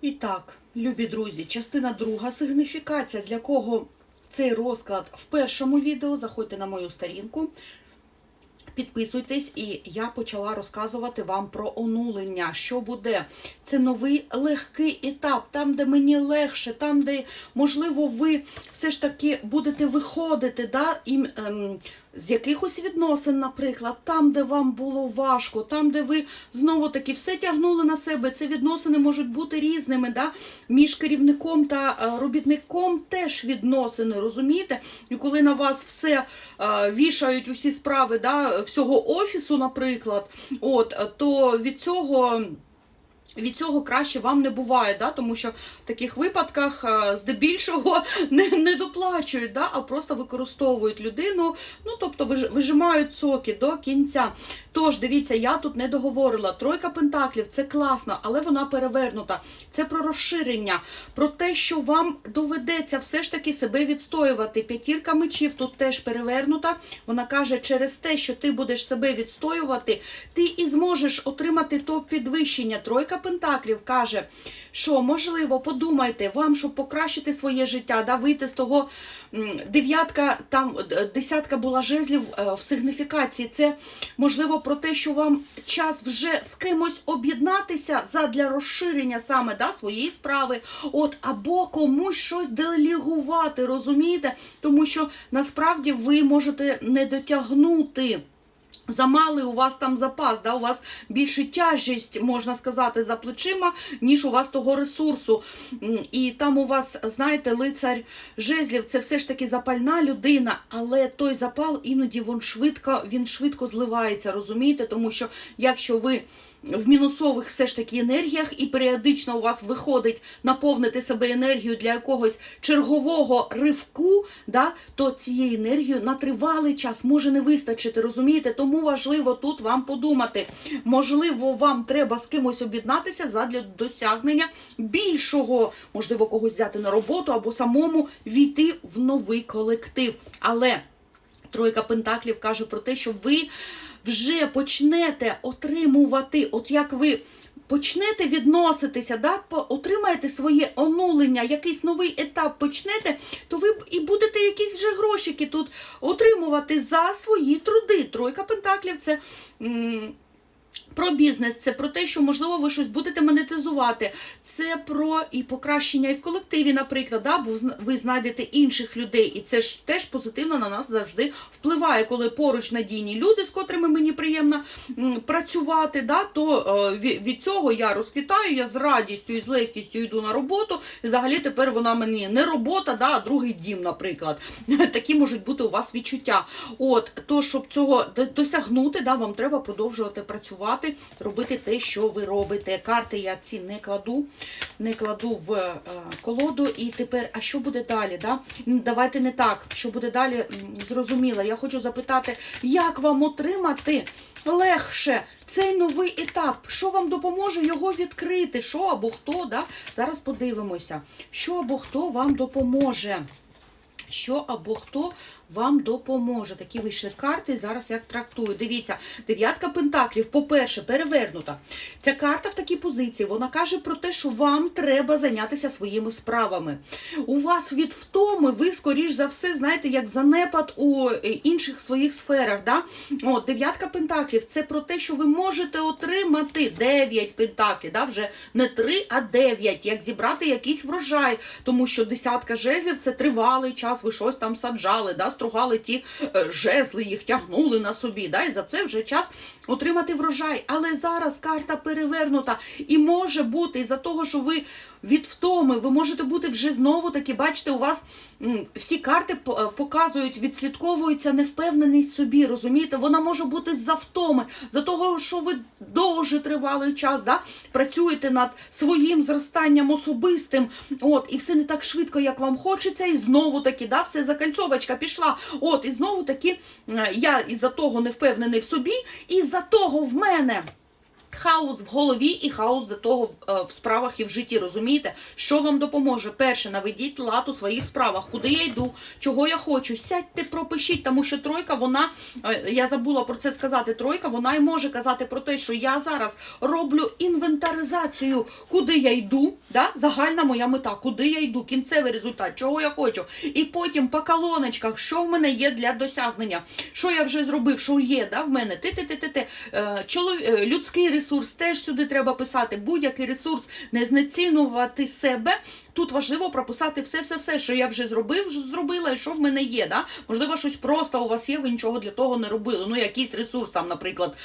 І так, любі друзі, частина друга сигніфікація, для кого цей розклад в першому відео. Заходьте на мою сторінку, підписуйтесь, і я почала розказувати вам про онулення. Що буде? Це новий легкий етап, там, де мені легше, там, де, можливо, ви все ж таки будете виходити да, і, ем, з якихось відносин, наприклад, там, де вам було важко, там, де ви знову таки все тягнули на себе. Ці відносини можуть бути різними. Да? Між керівником та е, робітником теж відносини, розумієте? І коли на вас все е, вішають усі справи да, всього офісу, наприклад, от, то від цього. Від цього краще вам не буває, да? тому що в таких випадках е, здебільшого не, не доплачують, да? а просто використовують людину, ну тобто вижимають соки до кінця. Тож, дивіться, я тут не договорила. Тройка пентаклів це класно, але вона перевернута. Це про розширення, про те, що вам доведеться все ж таки себе відстоювати. П'ятірка мечів тут теж перевернута. Вона каже, через те, що ти будеш себе відстоювати, ти і зможеш отримати то підвищення. Тройка пентаклів каже, що можливо, подумайте вам, щоб покращити своє життя, да, вийти з того дев'ятка, там е, десятка була жезлів е, в сигніфікації. Це можливо про те, що вам час вже з кимось об'єднатися задля розширення саме да, своєї справи, от або комусь щось делегувати, розумієте? Тому що насправді ви можете не дотягнути. Замалий у вас там запас, да? у вас більше тяжість, можна сказати, за плечима, ніж у вас того ресурсу. І там у вас, знаєте, лицар жезлів, це все ж таки запальна людина, але той запал іноді він швидко, він швидко зливається, розумієте? Тому що якщо ви в мінусових все ж таки енергіях і періодично у вас виходить наповнити себе енергією для якогось чергового ривку, да, то цієї енергії на тривалий час може не вистачити, розумієте? Тому важливо тут вам подумати. Можливо, вам треба з кимось об'єднатися задля досягнення більшого, можливо, когось взяти на роботу або самому війти в новий колектив. Але Тройка Пентаклів каже про те, що ви вже почнете отримувати, от як ви почнете відноситися, да, отримаєте своє онулення, якийсь новий етап почнете, то ви і будете якісь вже грошики тут отримувати за свої труди. Тройка Пентаклів це. Про бізнес, це про те, що можливо ви щось будете монетизувати. Це про і покращення і в колективі, наприклад, да, бо ви знайдете інших людей, і це ж теж позитивно на нас завжди впливає, коли поруч надійні люди, з котрими мені приємно працювати, да, то е, від цього я розквітаю, я з радістю і з легкістю йду на роботу. І взагалі тепер вона мені не робота, да, а другий дім, наприклад. Такі можуть бути у вас відчуття. От, то, щоб цього досягнути, да, вам треба продовжувати працювати, робити те, що ви робите. Карти я ці не кладу, не кладу в е, колоду. І тепер, а що буде далі? Да? Давайте не так. Що буде далі, зрозуміло. Я хочу запитати, як вам отримати легше цей новий етап? Що вам допоможе його відкрити? Що або хто? Да? Зараз подивимося, що або хто вам допоможе що або хто вам допоможе. Такі вийшли карти. Зараз як трактую. Дивіться, дев'ятка пентаклів, по-перше, перевернута. Ця карта в такій позиції. Вона каже про те, що вам треба зайнятися своїми справами. У вас від втоми, ви, скоріш за все, знаєте, як занепад у е, інших своїх сферах. Да? От, дев'ятка пентаклів це про те, що ви можете отримати 9 пентаклів, да? вже не 3, а 9, як зібрати якийсь врожай. Тому що десятка жезлів це тривалий час, ви щось там саджали, да? Стругали ті е, жезли, їх тягнули на собі. Да? І за це вже час отримати врожай. Але зараз карта перевернута. І може бути із-за того, що ви від втоми, ви можете бути вже знову таки, бачите, у вас всі карти е, показують, відслідковується невпевненість собі, розумієте? Вона може бути за втоми, за того, що ви дуже тривалий час да, працюєте над своїм зростанням особистим, от, і все не так швидко, як вам хочеться, і знову таки, да, все закольцовочка пішла. От, і знову таки е, я із-за того не впевнений в собі, і з-за того в мене Хаос в голові і хаос до того е, в справах і в житті. Розумієте, що вам допоможе? Перше, наведіть лад у своїх справах, куди я йду, чого я хочу. Сядьте, пропишіть, тому що тройка, вона е, я забула про це сказати. Тройка, вона і може казати про те, що я зараз роблю інвентаризацію, куди я йду. Да? Загальна моя мета, куди я йду, кінцевий результат, чого я хочу. І потім по колоночках, що в мене є для досягнення, що я вже зробив, що є да, в мене. Ти, ти, ти, ресурс теж сюди треба писати. Будь-який ресурс, не знецінувати себе. Тут важливо прописати все-все-все, що я вже зробив, зробила і що в мене є. Да? Можливо, щось просто у вас є, ви нічого для того не робили. Ну, якийсь ресурс там, наприклад.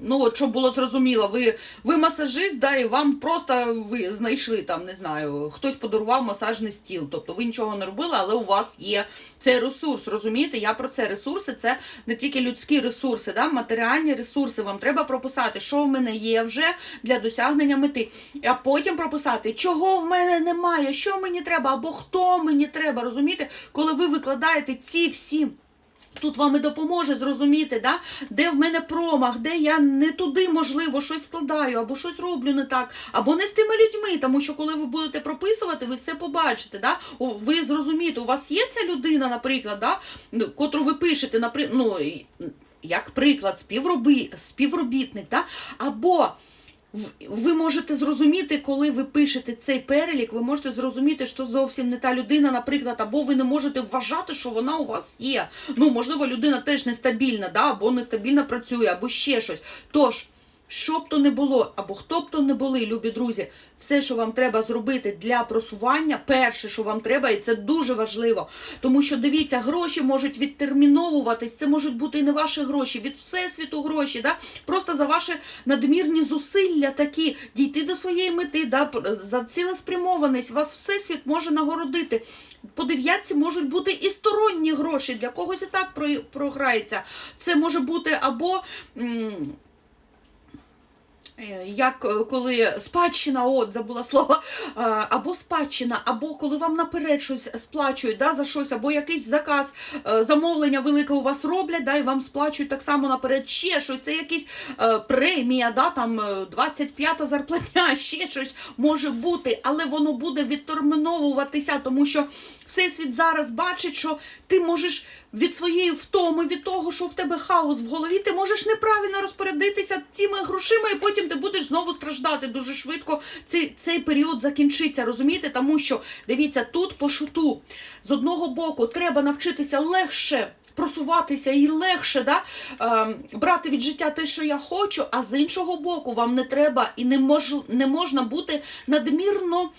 Ну, от щоб було зрозуміло, ви, ви масажист, да, і вам просто ви знайшли там, не знаю, хтось подарував масажний стіл. Тобто ви нічого не робили, але у вас є цей ресурс. Розумієте? Я про це ресурси, це не тільки людські ресурси, да, матеріальні ресурси. Вам треба прописати, що в мене є вже для досягнення мети. А потім прописати, чого в мене немає, що мені треба, або хто мені треба. Розумієте, коли ви викладаєте ці всі. Тут вам і допоможе зрозуміти, да? де в мене промах, де я не туди, можливо, щось складаю, або щось роблю не так, або не з тими людьми. Тому що коли ви будете прописувати, ви все побачите. Да? Ви зрозумієте, у вас є ця людина, наприклад, да? котру ви пишете, наприклад, ну, як приклад, співробітник, да? або ви можете зрозуміти, коли ви пишете цей перелік, ви можете зрозуміти, що зовсім не та людина, наприклад, або ви не можете вважати, що вона у вас є. Ну, можливо, людина теж нестабільна, да? або нестабільно працює, або ще щось. Тож, що б то не було, або хто б то не були, любі друзі, все, що вам треба зробити для просування, перше, що вам треба, і це дуже важливо. Тому що дивіться, гроші можуть відтерміновуватись, це можуть бути і не ваші гроші, від всесвіту гроші, да? просто за ваші надмірні зусилля такі дійти до своєї мети, да? за цілеспрямованість, вас всесвіт може нагородити. По дев'ятці можуть бути і сторонні гроші, для когось і так про- програється. Це може бути або. м, Як е, коли спадщина, от забула слово, е, або спадщина, або коли вам наперед щось сплачують да, за щось, або якийсь заказ, е, замовлення велике у вас роблять, да, і вам сплачують так само наперед ще щось, це якась е, премія, да, там е, 25-та зарплатня, ще щось може бути, але воно буде відтерміновуватися, тому що Всесвіт зараз бачить, що ти можеш від своєї втоми, від того, що в тебе хаос в голові, ти можеш неправильно розпорядитися цими грошима, і потім ти будеш знову страждати дуже швидко. Цей, цей період закінчиться, розумієте? Тому що дивіться, тут по шуту з одного боку треба навчитися легше. Просуватися і легше да, е, брати від життя те, що я хочу, а з іншого боку, вам не треба і не, мож, не можна бути надмірно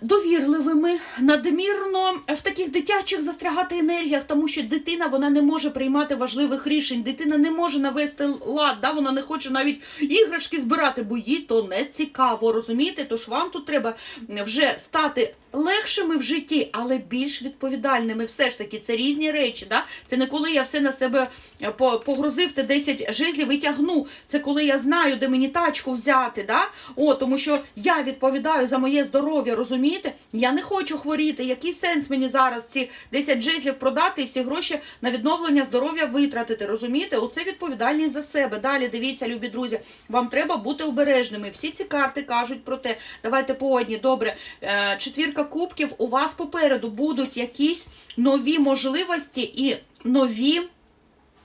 довірливими, надмірно в таких дитячих застрягати енергіях, тому що дитина вона не може приймати важливих рішень, дитина не може навести лад, да? вона не хоче навіть іграшки збирати, бо їй то не цікаво, розумієте? Тож вам тут треба вже стати легшими в житті, але більш відповідальними. Все ж таки, це різні речі. Да? Це не коли я все на себе е, по- погрузив те 10 жезлів і тягну. Це коли я знаю, де мені тачку взяти. Да? О, тому що я відповідаю за моє здоров'я, розумієте? Я не хочу хворіти. Який сенс мені зараз ці 10 жезлів продати і всі гроші на відновлення здоров'я витратити? Розумієте? Оце відповідальність за себе. Далі дивіться, любі друзі, вам треба бути обережними. Всі ці карти кажуть про те. Давайте по одній. Добре, Е, четвірка кубків. У вас попереду будуть якісь нові можливості і нові.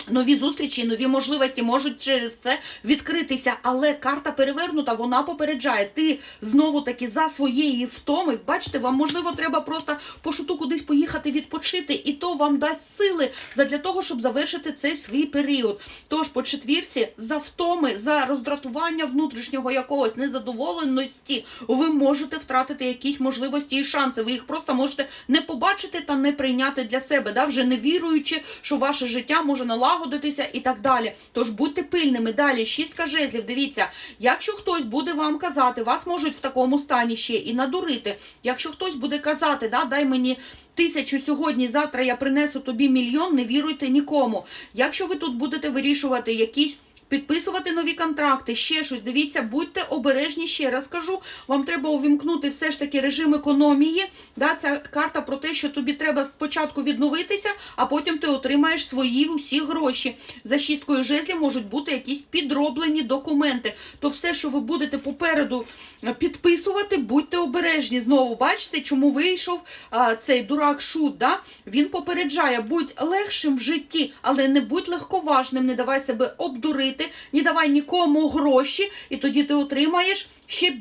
Нові зустрічі, нові можливості можуть через це відкритися, але карта перевернута, вона попереджає. Ти знову таки за своєї втоми. Бачите, вам можливо треба просто по шуту кудись поїхати відпочити, і то вам дасть сили для того, щоб завершити цей свій період. Тож по четвірці за втоми, за роздратування внутрішнього якогось незадоволеності, ви можете втратити якісь можливості і шанси. Ви їх просто можете не побачити та не прийняти для себе, да, вже не віруючи, що ваше життя може налагодитися і так далі. Тож будьте пильними. Далі шістка жезлів. Дивіться, якщо хтось буде вам казати, вас можуть в такому стані ще і надурити. Якщо хтось буде казати, да, дай мені тисячу сьогодні, завтра я принесу тобі мільйон, не віруйте нікому. Якщо ви тут будете вирішувати якісь підписувати нові контракти, ще щось. Дивіться, будьте обережні, ще раз кажу. Вам треба увімкнути все ж таки режим економії. Да, ця карта про те, що тобі треба спочатку відновитися, а потім ти отримаєш свої усі гроші. За шісткою жезлів можуть бути якісь підроблені документи. То все, що ви будете попереду е, підписувати, будьте обережні. Знову бачите, чому вийшов а, цей дурак шут. Да? Він попереджає, будь легшим в житті, але не будь легковажним, не давай себе обдурити, не давай нікому гроші, і тоді ти отримаєш ще більше.